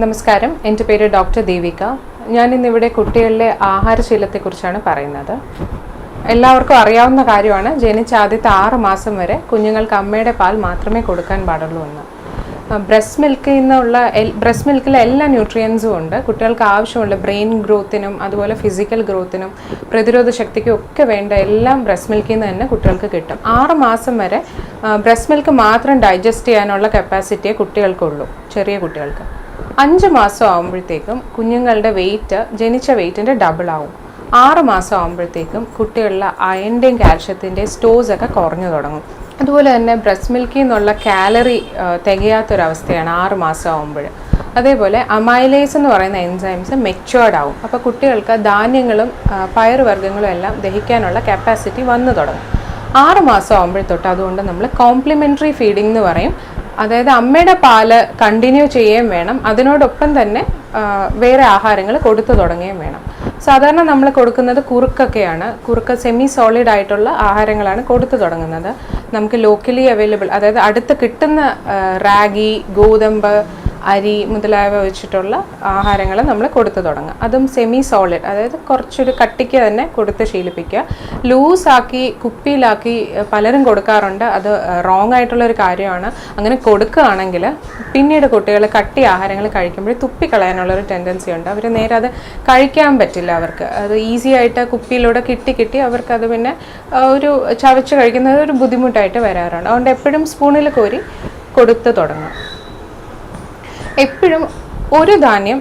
നമസ്കാരം. എന്റെ പേര് ഡോക്ടർ ദേവിക ഞാൻ ഇന്നിവിടെ കുട്ടികളിലെ ആഹാരശീലത്തെക്കുറിച്ചാണ് പറയുന്നത്. എല്ലാവർക്കും അറിയാവുന്ന കാര്യമാണ് ജനിച്ച ആദ്യത്തെ ആറ് മാസം വരെ കുഞ്ഞുങ്ങൾക്ക് അമ്മയുടെ പാൽ മാത്രമേ കൊടുക്കാൻ പാടുള്ളൂ എന്ന്. ബ്രസ്റ്റ് മിൽക്കിൽ നിന്നുള്ള ബ്രസ്റ്റ് മിൽക്കിലെ എല്ലാ ന്യൂട്രിയൻസും ഉണ്ട്. കുട്ടികൾക്ക് ആവശ്യമുള്ള ബ്രെയിൻ ഗ്രോത്തിനും അതുപോലെ ഫിസിക്കൽ ഗ്രോത്തിനും പ്രതിരോധ ശക്തിക്കും ഒക്കെ വേണ്ട എല്ലാം ബ്രസ്റ്റ് മിൽക്കിൽ നിന്ന് തന്നെ കുട്ടികൾക്ക് കിട്ടും. ആറ് മാസം വരെ ബ്രസ്റ്റ് മിൽക്ക് മാത്രം ഡൈജസ്റ്റ് ചെയ്യാനുള്ള കപ്പാസിറ്റിയെ കുട്ടികൾക്കുള്ളൂ ചെറിയ കുട്ടികൾക്ക്. അഞ്ച് മാസം ആകുമ്പോഴത്തേക്കും കുഞ്ഞുങ്ങളുടെ വെയിറ്റ് ജനിച്ച വെയിറ്റിന്റെ ഡബിൾ ആവും. ആറ് മാസം ആകുമ്പോഴത്തേക്കും കുട്ടികളിലെ അയന്റെയും കാൽഷ്യത്തിന്റെയും സ്റ്റോസ് ഒക്കെ കുറഞ്ഞു തുടങ്ങും. അതുപോലെ തന്നെ ബ്രസ്റ്റ് മിൽക്കിൽ നിന്നുള്ള കാലറി തികയാത്തൊരവസ്ഥയാണ് ആറ് മാസം ആകുമ്പോൾ അതേപോലെ അമൈലേസ് എന്ന് പറയുന്ന എൻസൈംസ് മെച്ചുവേർഡ് ആവും. അപ്പോൾ കുട്ടികൾക്ക് ധാന്യങ്ങളും പയറുവർഗങ്ങളും എല്ലാം ദഹിക്കാനുള്ള കപ്പാസിറ്റി വന്നു തുടങ്ങും. ആറ് മാസം ആകുമ്പോഴത്തൊട്ട് തൊട്ട് അതുകൊണ്ട് നമ്മൾ കോംപ്ലിമെന്ററി ഫീഡിംഗ് എന്ന് പറയും. അതായത് അമ്മയുടെ പാൽ കണ്ടിന്യൂ ചെയ്യുകയും വേണം. അതിനോടൊപ്പം തന്നെ വേറെ ആഹാരങ്ങൾ കൊടുത്തു തുടങ്ങുകയും വേണം. സാധാരണ നമ്മൾ കൊടുക്കുന്നത് കുറുക്കൊക്കെയാണ്. കുറുക്ക് സെമി സോളിഡ് ആയിട്ടുള്ള ആഹാരങ്ങളാണ് കൊടുത്തു തുടങ്ങുന്നത്. നമുക്ക് ലോക്കലി അവൈലബിൾ അതായത് അടുത്ത് കിട്ടുന്ന റാഗി ഗോതമ്പ് അരി മുതലായവ വെച്ചിട്ടുള്ള ആഹാരങ്ങൾ നമ്മൾ കൊടുത്തു തുടങ്ങുക. അതും സെമി സോളിഡ് അതായത് കുറച്ചൊരു കട്ടിക്ക് തന്നെ കൊടുത്ത് ശീലിപ്പിക്കുക. ലൂസാക്കി കുപ്പിയിലാക്കി പലരും കൊടുക്കാറുണ്ട്. അത് റോങ് ആയിട്ടുള്ള ഒരു കാര്യമാണ്. അങ്ങനെ കൊടുക്കുകയാണെങ്കിൽ പിന്നീട് കുട്ടികൾ കട്ടി ആഹാരങ്ങൾ കഴിക്കുമ്പോൾ തുപ്പിക്കളയാനുള്ളൊരു ടെൻഡൻസി ഉണ്ട്. അവർ നേരെ അത് കഴിക്കാൻ പറ്റില്ല അവർക്ക്. അത് ഈസി ആയിട്ട് കുപ്പിയിലൂടെ കിട്ടി കിട്ടി അവർക്ക് അത് പിന്നെ ഒരു ചവച്ച് കഴിക്കുന്നത് ഒരു ബുദ്ധിമുട്ടായിട്ട് വരാറുണ്ട്. അതുകൊണ്ട് എപ്പോഴും സ്പൂണിൽ കോരി കൊടുത്ത് തുടങ്ങും എപ്പോഴും ഒരു ധാന്യം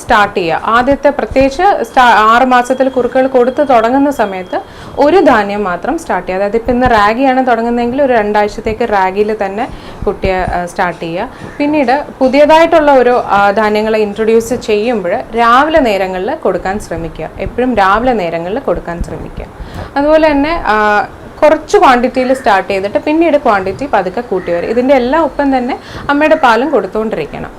സ്റ്റാർട്ട് ചെയ്യുക. ആദ്യത്തെ പ്രത്യേകിച്ച് സ്റ്റാ ആറ് മാസത്തിൽ കുറുക്കൾ കൊടുത്ത് തുടങ്ങുന്ന സമയത്ത് ഒരു ധാന്യം മാത്രം സ്റ്റാർട്ട് ചെയ്യുക. അതായത് ഇപ്പം ഇന്ന് റാഗിയാണ് തുടങ്ങുന്നതെങ്കിൽ ഒരു രണ്ടാഴ്ചത്തേക്ക് റാഗിയിൽ തന്നെ കുട്ടിയെ സ്റ്റാർട്ട് ചെയ്യുക. പിന്നീട് പുതിയതായിട്ടുള്ള ഒരു ധാന്യങ്ങളെ ഇൻട്രൊഡ്യൂസ് ചെയ്യുമ്പോൾ രാവിലെ നേരങ്ങളിൽ കൊടുക്കാൻ ശ്രമിക്കുക. എപ്പോഴും രാവിലെ നേരങ്ങളിൽ കൊടുക്കാൻ ശ്രമിക്കുക. അതുപോലെ തന്നെ കുറച്ച് ക്വാണ്ടിറ്റിയിൽ സ്റ്റാർട്ട് ചെയ്തിട്ട് പിന്നീട് ക്വാണ്ടിറ്റി പതുക്കെ കൂട്ടി വരും. ഇതിന്റെ എല്ലാം ഒപ്പം തന്നെ അമ്മയുടെ പാലും കൊടുത്തുകൊണ്ടിരിക്കണം.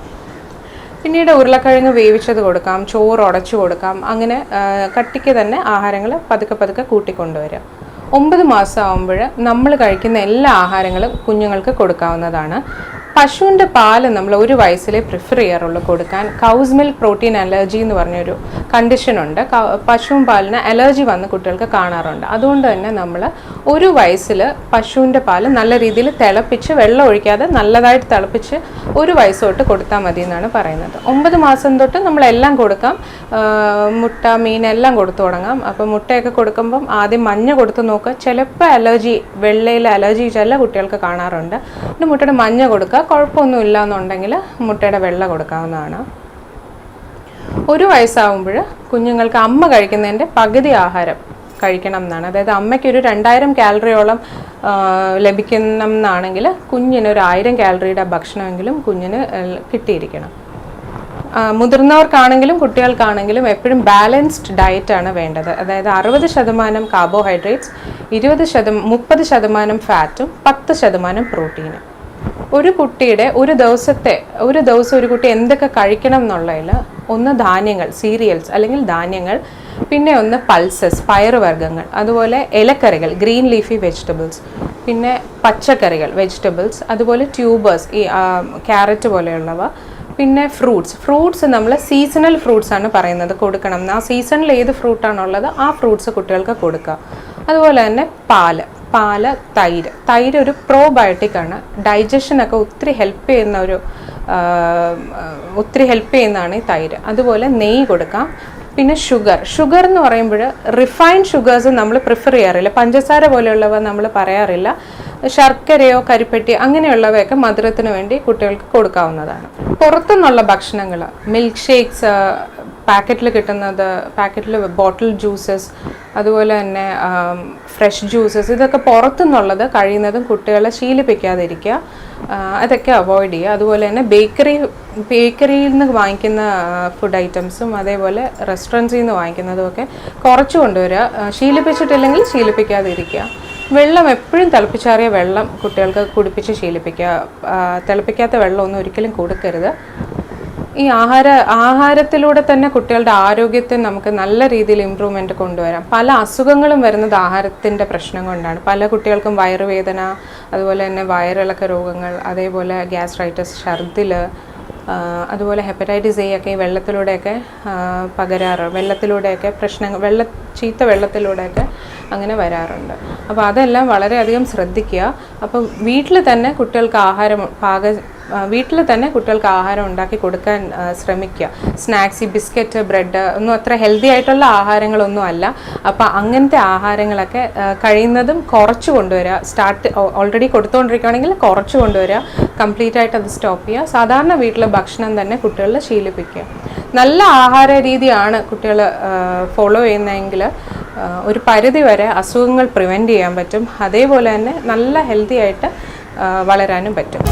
പിന്നീട് ഉരുളക്കിഴങ്ങ് വേവിച്ചത് കൊടുക്കാം ചോറ് ഉടച്ചു കൊടുക്കാം അങ്ങനെ കട്ടിക്ക് തന്നെ ആഹാരങ്ങൾ പതുക്കെ പതുക്കെ കൂട്ടിക്കൊണ്ടുവരിക. ഒമ്പത് മാസം ആകുമ്പോൾ നമ്മൾ കഴിക്കുന്ന എല്ലാ ആഹാരങ്ങളും കുഞ്ഞുങ്ങൾക്ക് കൊടുക്കാവുന്നതാണ്. പശുവിന്റെ പാൽ നമ്മൾ ഒരു വയസ്സിലേ പ്രിഫർ ചെയ്യാറുള്ളൂ കൊടുക്കാൻ. കൗസ് മിൽക്ക് പ്രോട്ടീൻ അലർജി എന്ന് പറഞ്ഞൊരു കണ്ടീഷൻ ഉണ്ട്. ക- പശുവും പാലിന് അലർജി വന്ന് കുട്ടികൾക്ക് കാണാറുണ്ട്. അതുകൊണ്ട് തന്നെ നമ്മൾ ഒരു വയസ്സിൽ പശുവിന്റെ പാൽ നല്ല രീതിയിൽ തിളപ്പിച്ച് വെള്ളം ഒഴിക്കാതെ നല്ലതായിട്ട് തിളപ്പിച്ച് ഒരു വയസ്സ് തൊട്ട് കൊടുത്താൽ മതി എന്നാണ് പറയുന്നത്. ഒമ്പത് മാസം തൊട്ട് നമ്മളെല്ലാം കൊടുക്കാം. മുട്ട മീൻ എല്ലാം കൊടുത്തു തുടങ്ങാം. അപ്പോൾ മുട്ടയൊക്കെ കൊടുക്കുമ്പം ആദ്യം മഞ്ഞ കൊടുത്ത് നോക്കുക. ചിലപ്പോൾ അലർജി വെള്ളയിൽ അലർജി ചില കുട്ടികൾക്ക് കാണാറുണ്ട്. പിന്നെ മുട്ടയുടെ മഞ്ഞ കൊടുക്കുക. കുഴപ്പമൊന്നും ഇല്ല എന്നുണ്ടെങ്കിൽ മുട്ടയുടെ വെള്ള കൊടുക്കാവുന്നതാണ്. ഒരു വയസ്സാവുമ്പോൾ കുഞ്ഞുങ്ങൾക്ക് അമ്മ കഴിക്കുന്നതിന്റെ പകുതി ആഹാരം കഴിക്കണം എന്നാണ്. അതായത് അമ്മയ്ക്ക് ഒരു രണ്ടായിരം കാലറിയോളം ലഭിക്കണം എന്നാണെങ്കിൽ കുഞ്ഞിന് ഒരു ആയിരം കാലറിയുടെ ഭക്ഷണമെങ്കിലും കുഞ്ഞിന് കിട്ടിയിരിക്കണം. മുതിർന്നവർക്കാണെങ്കിലും കുട്ടികൾക്കാണെങ്കിലും എപ്പോഴും ബാലൻസ്ഡ് ഡയറ്റാണ് വേണ്ടത്. അതായത് അറുപത് ശതമാനം കാർബോഹൈഡ്രേറ്റ്സ് ഇരുപത് ശതമാനം മുപ്പത് ശതമാനം ഫാറ്റും പത്ത് ശതമാനം പ്രോട്ടീനും. ഒരു കുട്ടിയുടെ ഒരു ദിവസത്തെ ഒരു ദിവസം ഒരു കുട്ടി എന്തൊക്കെ കഴിക്കണം എന്നുള്ളതിൽ ഒന്ന് ധാന്യങ്ങൾ സീരിയൽസ് അല്ലെങ്കിൽ ധാന്യങ്ങൾ പിന്നെ ഒന്ന് പൾസസ് പയറുവർഗങ്ങൾ അതുപോലെ ഇലക്കറികൾ ഗ്രീൻ ലീഫി വെജിറ്റബിൾസ് പിന്നെ പച്ചക്കറികൾ വെജിറ്റബിൾസ് അതുപോലെ ട്യൂബേഴ്സ് ഈ ക്യാരറ്റ് പോലെയുള്ളവ പിന്നെ ഫ്രൂട്ട്സ് ഫ്രൂട്ട്സ് നമ്മൾ സീസണൽ ഫ്രൂട്ട്സ് ആണ് പറയുന്നത് കൊടുക്കണം. ആ സീസണിൽ ഏത് ഫ്രൂട്ടാണുള്ളത് ആ ഫ്രൂട്ട്സ് കുട്ടികൾക്ക് കൊടുക്കുക. അതുപോലെ തന്നെ പാൽ. പാൽ തൈര്. തൈര് ഒരു പ്രോബയോട്ടിക് ആണ്. ഡൈജഷനൊക്കെ ഒത്തിരി ഹെൽപ്പ് ചെയ്യുന്ന ഒരു ഒത്തിരി ഹെൽപ്പ് ചെയ്യുന്നതാണ് ഈ തൈര്. അതുപോലെ നെയ്യ് കൊടുക്കാം. പിന്നെ ഷുഗർ ഷുഗർ എന്ന് പറയുമ്പോൾ റിഫൈൻഡ് ഷുഗേഴ്സ് നമ്മൾ പ്രിഫർ ചെയ്യാറില്ല. പഞ്ചസാര പോലെയുള്ളവ നമ്മൾ പറയാറില്ല. ശർക്കരയോ കരിപ്പെട്ടി അങ്ങനെയുള്ളവയൊക്കെ മധുരത്തിന് വേണ്ടി കുട്ടികൾക്ക് കൊടുക്കാവുന്നതാണ്. പുറത്തുനിന്നുള്ള ഭക്ഷണങ്ങൾ മിൽക്ക് ഷേക്സ് പാക്കറ്റിൽ കിട്ടുന്നത് പാക്കറ്റിൽ ബോട്ടിൽ ജ്യൂസസ് അതുപോലെ തന്നെ ഫ്രഷ് ജ്യൂസസ് ഇതൊക്കെ പുറത്തുനിന്നുള്ളത് കഴിയുന്നതും കുട്ടികളെ ശീലിപ്പിക്കാതിരിക്കുക അതൊക്കെ അവോയ്ഡ് ചെയ്യുക. അതുപോലെ തന്നെ ബേക്കറി ബേക്കറിയിൽ നിന്ന് വാങ്ങിക്കുന്ന ഫുഡ് ഐറ്റംസും അതേപോലെ റെസ്റ്റോറന്റ്സിൽ നിന്ന് വാങ്ങിക്കുന്നതും ഒക്കെ കുറച്ച് കൊണ്ടുവരിക. ശീലിപ്പിച്ചിട്ടില്ലെങ്കിൽ ശീലിപ്പിക്കാതിരിക്കുക. വെള്ളം എപ്പോഴും തിളപ്പിച്ചാറിയ വെള്ളം കുട്ടികൾക്ക് കുടിപ്പിച്ച് ശീലിപ്പിക്കുക. തിളപ്പിക്കാത്ത വെള്ളമൊന്നും ഒരിക്കലും കൊടുക്കരുത്. ഈ ആഹാര ആഹാരത്തിലൂടെ തന്നെ കുട്ടികളുടെ ആരോഗ്യത്തെ നമുക്ക് നല്ല രീതിയിൽ ഇമ്പ്രൂവ്മെന്റ് കൊണ്ടുവരാം. പല അസുഖങ്ങളും വരുന്നത് ആഹാരത്തിന്റെ പ്രശ്നം കൊണ്ടാണ്. പല കുട്ടികൾക്കും വയറുവേദന അതുപോലെ തന്നെ വയറിളക്ക രോഗങ്ങൾ അതേപോലെ ഗ്യാസ്ട്രൈറ്റിസ് ഛർദിൽ അതുപോലെ ഹെപ്പറ്റൈറ്റിസ് എ ഒക്കെ ഈ വെള്ളത്തിലൂടെയൊക്കെ പകരാറ് വെള്ളത്തിലൂടെയൊക്കെ പ്രശ്നങ്ങൾ വെള്ള ചീത്ത വെള്ളത്തിലൂടെയൊക്കെ അങ്ങനെ വരാറുണ്ട്. അപ്പോൾ അതെല്ലാം വളരെയധികം ശ്രദ്ധിക്കുക. അപ്പം വീട്ടിൽ തന്നെ കുട്ടികൾക്ക് ആഹാരം പാക വീട്ടിൽ തന്നെ കുട്ടികൾക്ക് ആഹാരം ഉണ്ടാക്കി കൊടുക്കാൻ ശ്രമിക്കുക. സ്നാക്സ് ഈ ബിസ്ക്കറ്റ് ബ്രെഡ് ഒന്നും അത്ര ഹെൽത്തി ആയിട്ടുള്ള ആഹാരങ്ങളൊന്നും അല്ല. അപ്പോൾ അങ്ങനത്തെ ആഹാരങ്ങളൊക്കെ കഴിയുന്നതും കുറച്ച് കൊണ്ടുവരിക. സ്റ്റാർട്ട് ഓൾറെഡി കൊടുത്തുകൊണ്ടിരിക്കുകയാണെങ്കിൽ കുറച്ച് കൊണ്ടുവരിക. കംപ്ലീറ്റ് ആയിട്ട് അത് സ്റ്റോപ്പ് ചെയ്യുക. സാധാരണ വീട്ടിലെ ഭക്ഷണം തന്നെ കുട്ടികളിൽ ശീലിപ്പിക്കുക. നല്ല ആഹാര രീതിയാണ് കുട്ടികൾ ഫോളോ ചെയ്യുന്നതെങ്കിൽ ഒരു പരിധി വരെ അസുഖങ്ങൾ പ്രിവെന്റ് ചെയ്യാൻ പറ്റും. അതേപോലെ തന്നെ നല്ല ഹെൽത്തി ആയിട്ട് വളരാനും പറ്റും.